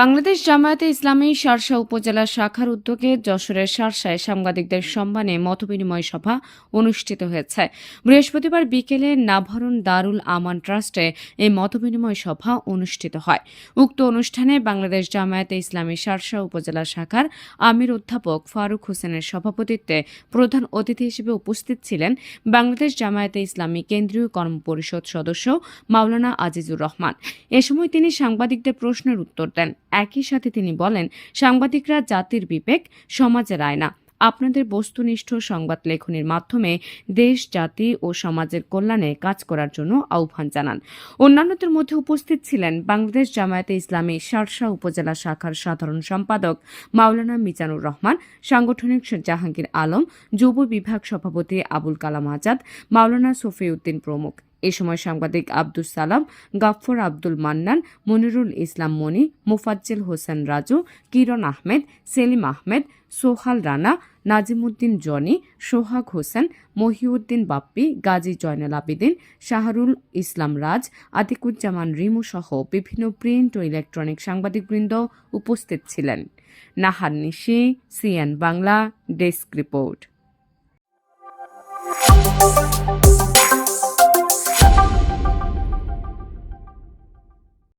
বাংলাদেশ জামায়াতে ইসলামী শার্শা উপজেলা শাখার উদ্যোগে যশোরের শার্শায় সাংবাদিকদের সম্মানে মতবিনিময় সভা অনুষ্ঠিত হয়েছে। বৃহস্পতিবার বিকেলে নাভারুন দারুল আমান ট্রাস্টে এই মতবিনিময় সভা অনুষ্ঠিত হয়। উক্ত অনুষ্ঠানে বাংলাদেশ জামায়াতে ইসলামী শার্শা উপজেলা শাখার আমির অধ্যাপক ফারুক হোসেনের সভাপতিত্বে প্রধান অতিথি হিসেবে উপস্থিত ছিলেন বাংলাদেশ জামায়াতে ইসলামী কেন্দ্রীয় কর্ম পরিষদ সদস্য মাওলানা আজিজুর রহমান। এ সময় তিনি সাংবাদিকদের প্রশ্নের উত্তর দেন। একই সাথে তিনি বলেন, সাংবাদিকরা জাতির বিবেক, সমাজের আয়না। আপনাদের বস্তুনিষ্ঠ সংবাদ লেখনের মাধ্যমে দেশ, জাতি ও সমাজের কল্যাণে কাজ করার জন্য আহ্বান জানান। অন্যান্যদের মধ্যে উপস্থিত ছিলেন বাংলাদেশ জামায়াতে ইসলামী শার্শা উপজেলা শাখার সাধারণ সম্পাদক মাওলানা মিজানুর রহমান, সাংগঠনিক জাহাঙ্গীর আলম, যুব বিভাগ সভাপতি আবুল কালাম আজাদ, মাওলানা সফিউদ্দিন প্রমুখ। এ সময় সাংবাদিক আব্দুস সালাম, গাফফর আব্দুল মান্নান, মনিরুল ইসলাম মনি, মুফাজ্জেল হোসেন রাজু, কিরণ আহমেদ, সেলিম আহমেদ, সোহাল রানা, নাজিমুদ্দিন জনি, সোহাগ হোসেন, মহিউদ্দিন বাপ্পি, গাজী জয়নাল আবিদিন, শাহরুল ইসলাম রাজ, আতিকুজ্জামান রিমু সহ বিভিন্ন প্রিন্ট ও ইলেকট্রনিক সাংবাদিকবৃন্দ উপস্থিত ছিলেন। Nahar Nishi, CN Bangla, desk report.